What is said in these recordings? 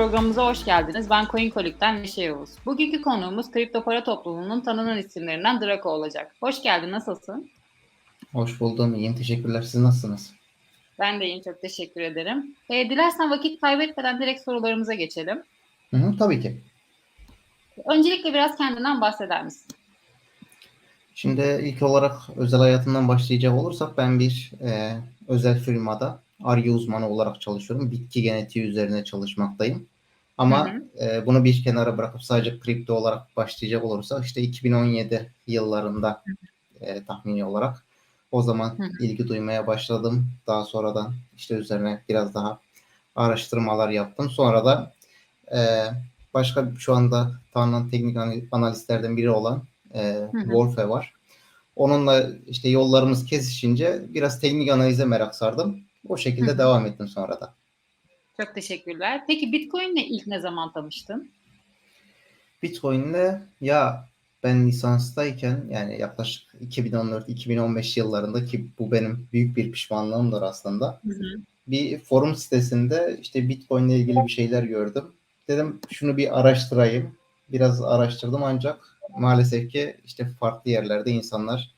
Programımıza hoş geldiniz. Ben CoinColic'ten Neşe Yavuz. Bugünkü konuğumuz kripto para topluluğunun tanınan isimlerinden Draco olacak. Hoş geldin, nasılsın? Hoş buldum. İyiyim. Teşekkürler. Siz nasılsınız? Ben de iyiyim, çok teşekkür ederim. E, dilersen vakit kaybetmeden direkt sorularımıza geçelim. Hı hı, tabii ki. Öncelikle biraz kendinden bahseder misin? Şimdi ilk olarak özel hayatımdan başlayacak olursak ben bir e, özel firmada ARGE uzmanı olarak çalışıyorum. Bitki genetiği üzerine çalışmaktayım. Ama Hı e, bunu bir kenara bırakıp sadece kripto olarak başlayacak olursak işte 2017 yıllarında e, tahmini olarak o zaman Hı hı. ilgi duymaya başladım. Daha sonradan işte üzerine biraz daha araştırmalar yaptım. Sonra da e, başka şu anda tanınan teknik anal- analistlerden biri olan e, hı. Wolfe var. Onunla işte yollarımız kesişince biraz teknik analize merak sardım. O şekilde Hı devam ettim sonra da. Çok teşekkürler. Peki Bitcoin'le ilk ne zaman tanıştın? Bitcoin'le ya ben lisanstayken yani yaklaşık 2014-2015 yıllarında ki bu benim büyük bir pişmanlığımdır aslında. Hı hı. Bir forum sitesinde işte Bitcoin ile ilgili bir şeyler gördüm. Dedim şunu bir araştırayım. Biraz araştırdım ancak maalesef ki işte farklı yerlerde insanlar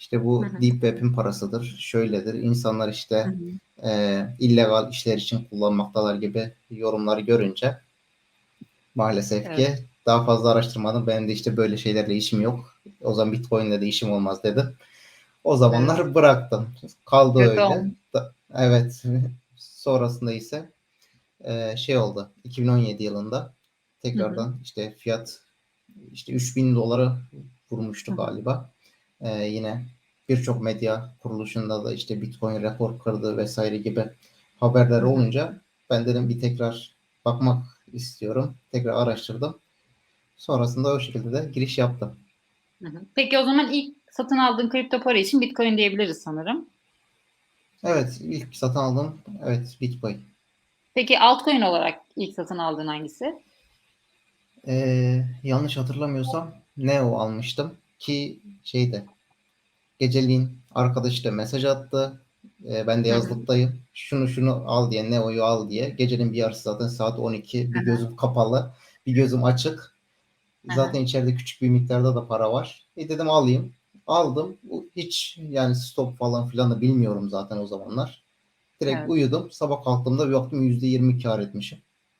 işte bu Hı hı. Deep Web'in parasıdır, şöyledir. İnsanlar işte Hı hı. e, illegal işler için kullanmaktalar gibi yorumları görünce maalesef Evet. ki daha fazla araştırmadım. Benim de işte böyle şeylerle işim yok. O zaman Bitcoin'le de işim olmaz dedim. O zamanlar bıraktım. Kaldı Kötü öyle. Da- evet. Sonrasında ise e, şey oldu. 2017 yılında tekrardan işte fiyat işte 3000 doları vurmuştu hı. galiba. E, yine birçok medya kuruluşunda da işte Bitcoin rekor kırdı vesaire gibi haberler olunca ben dedim bir tekrar bakmak istiyorum. Tekrar araştırdım. Sonrasında o şekilde de giriş yaptım. Peki o zaman ilk satın aldığın kripto para için Bitcoin diyebiliriz sanırım. Evet, ilk satın aldım. Evet, Bitcoin. Peki altcoin olarak ilk satın aldığın hangisi? Ee, yanlış hatırlamıyorsam Neo almıştım ki şeyde geceliğin arkadaşı da mesaj attı. Ee, ben de yazlıktayım. Şunu şunu al diye Neo'yu al diye. Gecenin bir yarısı zaten saat 12. Bir gözüm kapalı, bir gözüm açık. Zaten içeride küçük bir miktarda da para var. E dedim alayım. Aldım. Bu Hiç yani stop falan filan da bilmiyorum zaten o zamanlar. Direkt Evet. uyudum. Sabah kalktığımda bir baktım %20 kar etmişim.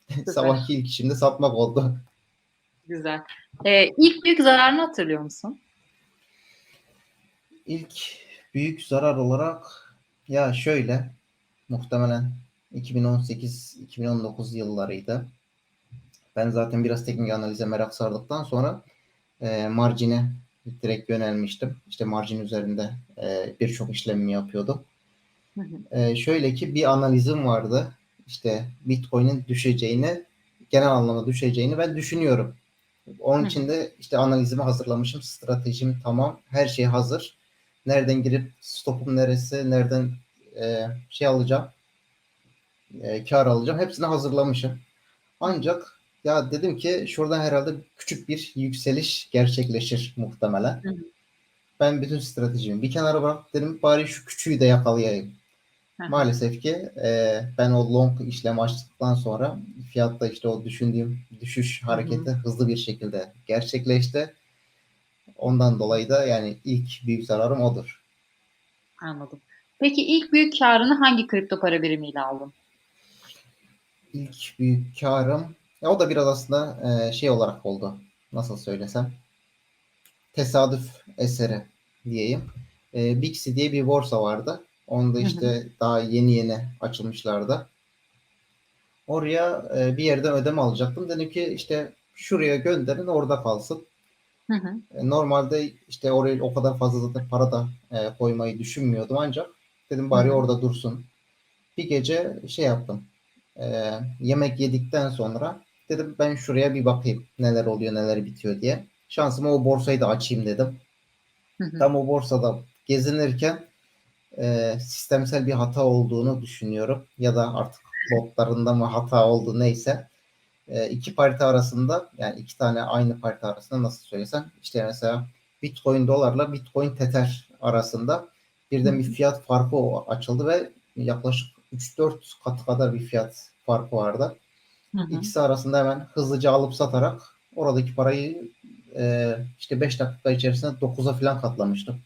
Sabahki ilk işimde satmak oldu. Güzel. Ee, ilk büyük zararını hatırlıyor musun? İlk büyük zarar olarak ya şöyle muhtemelen 2018-2019 yıllarıydı. Ben zaten biraz teknik analize merak sardıktan sonra e, marjine direkt yönelmiştim. İşte marjin üzerinde e, birçok işlemi yapıyordum. Hı hı. E, şöyle ki bir analizim vardı. İşte Bitcoin'in düşeceğini, genel anlamda düşeceğini ben düşünüyorum. Onun Hı için de işte analizimi hazırlamışım. Stratejim tamam. Her şey hazır. Nereden girip stopum neresi, nereden e, şey alacağım, e, kar alacağım. Hepsini hazırlamışım. Ancak ya dedim ki şuradan herhalde küçük bir yükseliş gerçekleşir muhtemelen. Hı. Ben bütün stratejimi bir kenara bırak dedim bari şu küçüğü de yakalayayım. Hı. Maalesef ki e, ben o long işlem açtıktan sonra fiyatta işte o düşündüğüm düşüş Hı hı. hareketi hızlı bir şekilde gerçekleşti. Ondan dolayı da yani ilk büyük zararım odur. Anladım. Peki ilk büyük karını hangi kripto para birimiyle aldın? İlk büyük karım ya o da biraz aslında e, şey olarak oldu. Nasıl söylesem tesadüf eseri diyeyim. E, Bixi diye bir borsa vardı. Onda işte daha yeni yeni açılmışlardı. Oraya e, bir yerden ödeme alacaktım. Dedim ki işte şuraya gönderin orada kalsın. Hı hı. E, Normalde işte oraya o kadar fazla zaten para da e, koymayı düşünmüyordum ancak dedim Hı bari hı. orada dursun. Bir gece şey yaptım. E, yemek yedikten sonra dedim ben şuraya bir bakayım neler oluyor neler bitiyor diye. Şansıma o borsayı da açayım dedim. Hı hı. Tam o borsada gezinirken e, sistemsel bir hata olduğunu düşünüyorum. Ya da artık botlarında mı hata oldu neyse. E, iki parite arasında yani iki tane aynı parite arasında nasıl söylesem işte mesela Bitcoin dolarla Bitcoin Tether arasında birden bir fiyat farkı açıldı ve yaklaşık 3-4 katı kadar bir fiyat farkı vardı. Hı hı. İkisi arasında hemen hızlıca alıp satarak oradaki parayı e, işte 5 dakika içerisinde 9'a falan katlamıştım.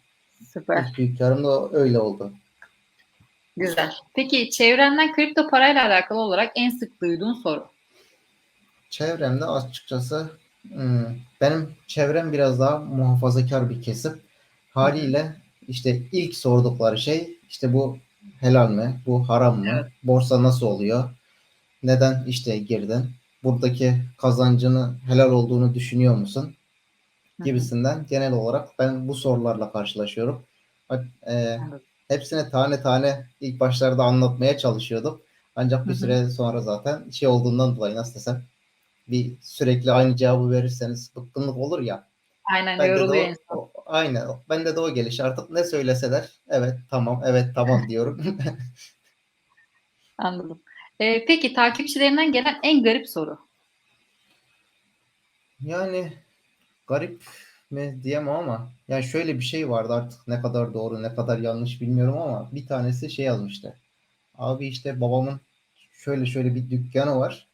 Süper. İlk büyük karım da öyle oldu. Güzel. Peki çevrenden kripto parayla alakalı olarak en sık duyduğun soru? Çevremde açıkçası hmm, benim çevrem biraz daha muhafazakar bir kesim. Haliyle işte ilk sordukları şey işte bu helal mi? Bu haram mı? Evet. Borsa nasıl oluyor? Neden işte girdin? Buradaki kazancını helal olduğunu düşünüyor musun? Gibisinden genel olarak ben bu sorularla karşılaşıyorum. E, hepsine tane tane ilk başlarda anlatmaya çalışıyordum. Ancak bir süre sonra zaten şey olduğundan dolayı nasıl desem bir sürekli aynı cevabı verirseniz bıkkınlık olur ya. Aynen de yoruluyor o, insan. o- aynen. Bende de o geliş. Artık ne söyleseler evet tamam evet tamam diyorum. Anladım. Ee, peki takipçilerinden gelen en garip soru? Yani garip mi diyemem ama yani şöyle bir şey vardı artık ne kadar doğru ne kadar yanlış bilmiyorum ama bir tanesi şey yazmıştı. Abi işte babamın şöyle şöyle bir dükkanı var.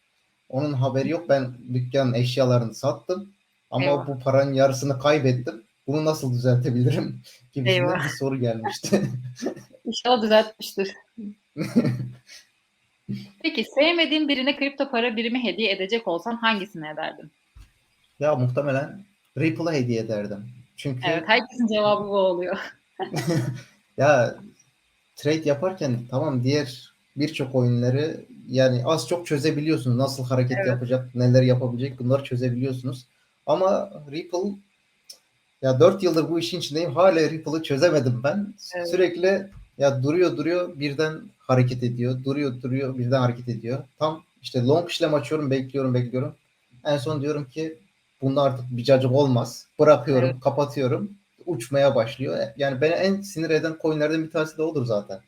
Onun haberi yok. Ben dükkanın eşyalarını sattım. Ama Eyvah. bu paranın yarısını kaybettim. Bunu nasıl düzeltebilirim? Gibisinden Eyvah. bir soru gelmişti. İnşallah düzeltmiştir. Peki sevmediğin birine kripto para birimi hediye edecek olsan hangisini ederdin? ya muhtemelen Ripple'a hediye ederdim. Çünkü Evet, herkesin cevabı bu oluyor. ya trade yaparken tamam diğer birçok oyunları yani az çok çözebiliyorsunuz. Nasıl hareket Evet. yapacak, neler yapabilecek bunları çözebiliyorsunuz. Ama Ripple ya 4 yıldır bu işin içindeyim. Hala Ripple'ı çözemedim ben. Evet. Sürekli ya duruyor duruyor birden hareket ediyor. Duruyor duruyor birden hareket ediyor. Tam işte long işlem açıyorum bekliyorum bekliyorum. En son diyorum ki bunda artık bir cacık olmaz. Bırakıyorum, Evet. kapatıyorum. Uçmaya başlıyor. Yani beni en sinir eden coinlerden bir tanesi de odur zaten.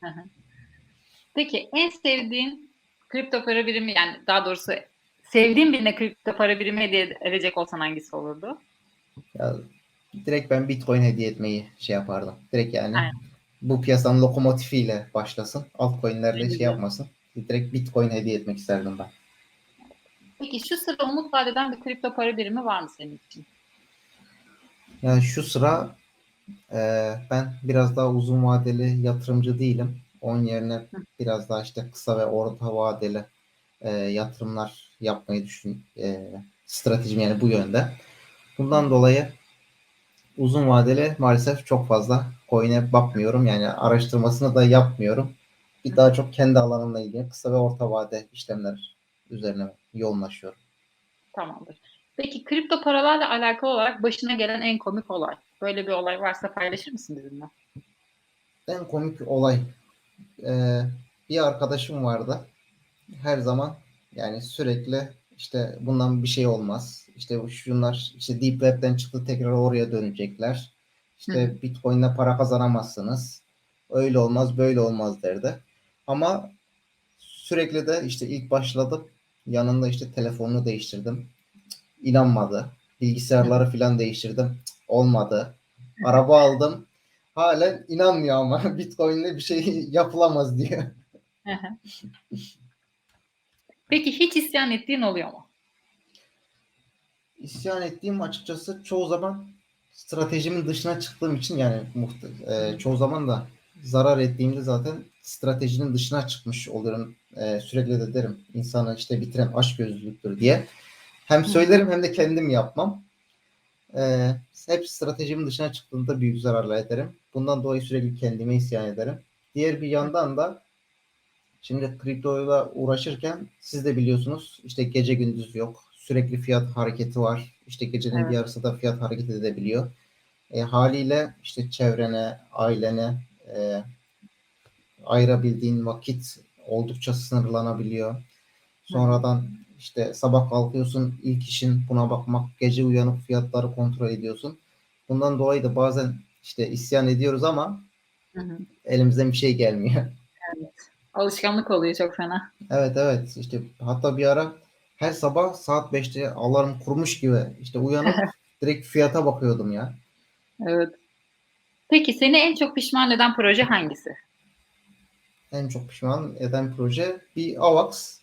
Hı hı. Peki en sevdiğin kripto para birimi yani daha doğrusu sevdiğin birine kripto para birimi hediye edecek olsan hangisi olurdu? Ya direkt ben Bitcoin hediye etmeyi şey yapardım. Direkt yani Aynen. bu piyasanın lokomotifiyle başlasın. Altcoin'lerle Aynen. şey yapmasın. Direkt Bitcoin hediye etmek isterdim ben. Peki şu sıra umut vadeden bir kripto para birimi var mı senin için? Yani şu sıra e, ben biraz daha uzun vadeli yatırımcı değilim. Onun yerine biraz daha işte kısa ve orta vadeli e, yatırımlar yapmayı düşün e, stratejim yani bu yönde. Bundan dolayı uzun vadeli maalesef çok fazla coin'e bakmıyorum. Yani araştırmasını da yapmıyorum. Bir daha çok kendi alanımla ilgili kısa ve orta vade işlemler üzerine yoğunlaşıyorum. Tamamdır. Peki kripto paralarla alakalı olarak başına gelen en komik olay. Böyle bir olay varsa paylaşır mısın bizimle? En komik olay e, bir arkadaşım vardı. Her zaman yani sürekli işte bundan bir şey olmaz. İşte şunlar işte Deep Web'den çıktı tekrar oraya dönecekler. İşte Hı. Bitcoin'le para kazanamazsınız. Öyle olmaz böyle olmaz derdi. Ama sürekli de işte ilk başladım. Yanında işte telefonunu değiştirdim. İnanmadı. Bilgisayarları falan değiştirdim. Olmadı. Araba aldım. Halen inanmıyor ama Bitcoin'le bir şey yapılamaz hı. Peki hiç isyan ettiğin oluyor mu? İsyan ettiğim açıkçası çoğu zaman stratejimin dışına çıktığım için yani muhte- e, çoğu zaman da zarar ettiğimde zaten stratejinin dışına çıkmış oluyorum. E, sürekli de derim insanı işte bitiren açgözlülüktür diye. Hem söylerim hem de kendim yapmam. E, hep stratejimin dışına çıktığında büyük zararlar ederim. Bundan dolayı sürekli kendime isyan ederim. Diğer bir yandan da şimdi kriptoyla uğraşırken siz de biliyorsunuz işte gece gündüz yok. Sürekli fiyat hareketi var. İşte gecenin Evet. bir yarısı da fiyat hareket edebiliyor. E, haliyle işte çevrene, ailene e, ayırabildiğin vakit oldukça sınırlanabiliyor. Sonradan işte sabah kalkıyorsun ilk işin buna bakmak, gece uyanıp fiyatları kontrol ediyorsun. Bundan dolayı da bazen işte isyan ediyoruz ama Hı hı. elimizden bir şey gelmiyor. Alışkanlık oluyor çok fena. Evet evet işte hatta bir ara her sabah saat 5'te alarm kurmuş gibi işte uyanıp direkt fiyata bakıyordum ya. Evet. Peki seni en çok pişman eden proje hangisi? En çok pişman eden proje bir AVAX.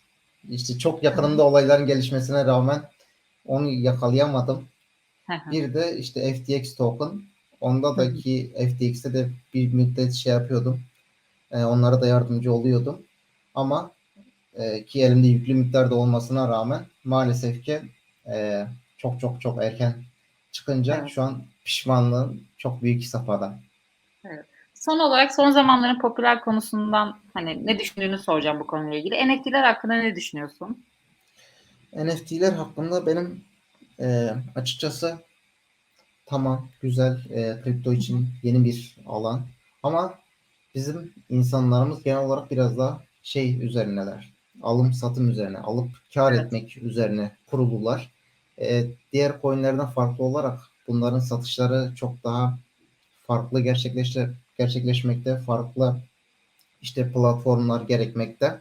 işte çok yakınımda olayların gelişmesine rağmen onu yakalayamadım. Bir de işte FTX token. Onda da ki FTX'te de bir müddet şey yapıyordum. Ee, onlara da yardımcı oluyordum. Ama e, ki elimde yüklü miktarda olmasına rağmen maalesef ki e, çok çok çok erken çıkınca Evet. şu an pişmanlığım çok büyük safhada. Son olarak son zamanların popüler konusundan hani ne düşündüğünü soracağım bu konuyla ilgili. NFT'ler hakkında ne düşünüyorsun? NFT'ler hakkında benim e, açıkçası tamam güzel e, kripto için yeni bir alan ama bizim insanlarımız genel olarak biraz daha şey üzerineler. Alım satım üzerine, alıp kar Evet. etmek üzerine kurulular. E, diğer coinlerden farklı olarak bunların satışları çok daha farklı gerçekleşte, gerçekleşmekte, farklı işte platformlar gerekmekte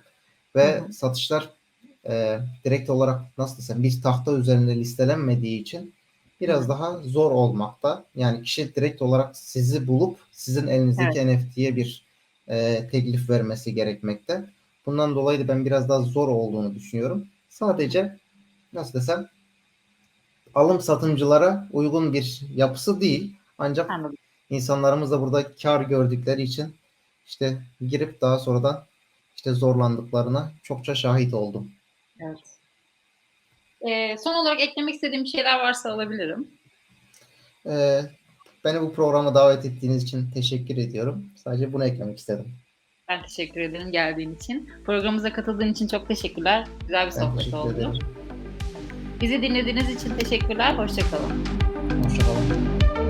ve Hı hı. satışlar e, direkt olarak nasıl desem bir tahta üzerinde listelenmediği için biraz daha zor olmakta. Yani kişi direkt olarak sizi bulup sizin elinizdeki NFT'ye bir e, teklif vermesi gerekmekte. Bundan dolayı da ben biraz daha zor olduğunu düşünüyorum. Sadece nasıl desem alım satımcılara uygun bir yapısı değil. Ancak Anladım. insanlarımız da burada kar gördükleri için işte girip daha sonradan işte zorlandıklarına çokça şahit oldum. Evet. Ee, son olarak eklemek istediğim bir şeyler varsa alabilirim. Ee, beni bu programa davet ettiğiniz için teşekkür ediyorum. Sadece bunu eklemek istedim. Ben teşekkür ederim geldiğin için. Programımıza katıldığın için çok teşekkürler. Güzel bir sohbet oldu. ederim. Bizi dinlediğiniz için teşekkürler. Hoşçakalın. Hoşçakalın.